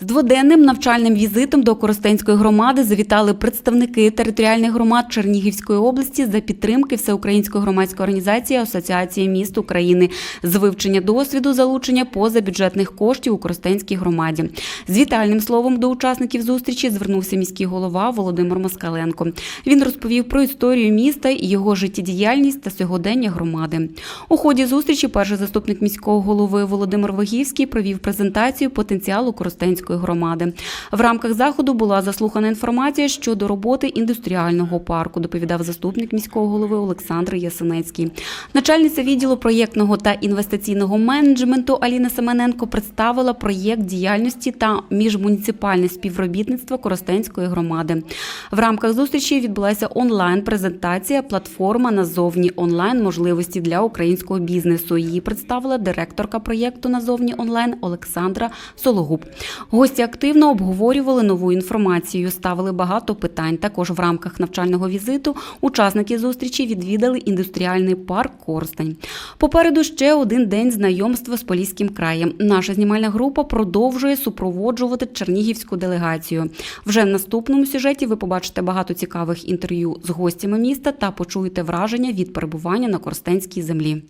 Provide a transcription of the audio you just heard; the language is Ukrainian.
З дводенним навчальним візитом до Коростенської громади завітали представники територіальних громад Чернігівської області за підтримки Всеукраїнської громадської організації Асоціації міст України з вивчення досвіду залучення позабюджетних коштів у Коростенській громаді. З вітальним словом до учасників зустрічі звернувся міський голова Володимир Москаленко. Він розповів про історію міста його життєдіяльність та сьогодення громади. У ході зустрічі перший заступник міського голови Володимир Вагівський провів презентацію потенціалу Коростенської громади. В рамках заходу була заслухана інформація щодо роботи індустріального парку, доповідав заступник міського голови Олександр Ясенецький. Начальниця відділу проєктного та інвестиційного менеджменту Аліна Семененко представила проєкт діяльності та міжмуніципальне співробітництво Коростенської громади. В рамках зустрічі відбулася онлайн-презентація платформа назовні онлайн можливості для українського бізнесу. Її представила директорка проєкту назовні онлайн Олександра Сологуб. Гості активно обговорювали нову інформацію, ставили багато питань. Також в рамках навчального візиту учасники зустрічі відвідали індустріальний парк Коростень. Попереду ще один день знайомства з Поліським краєм. Наша знімальна група продовжує супроводжувати чернігівську делегацію. Вже в наступному сюжеті ви побачите багато цікавих інтерв'ю з гостями міста та почуєте враження від перебування на Коростенській землі.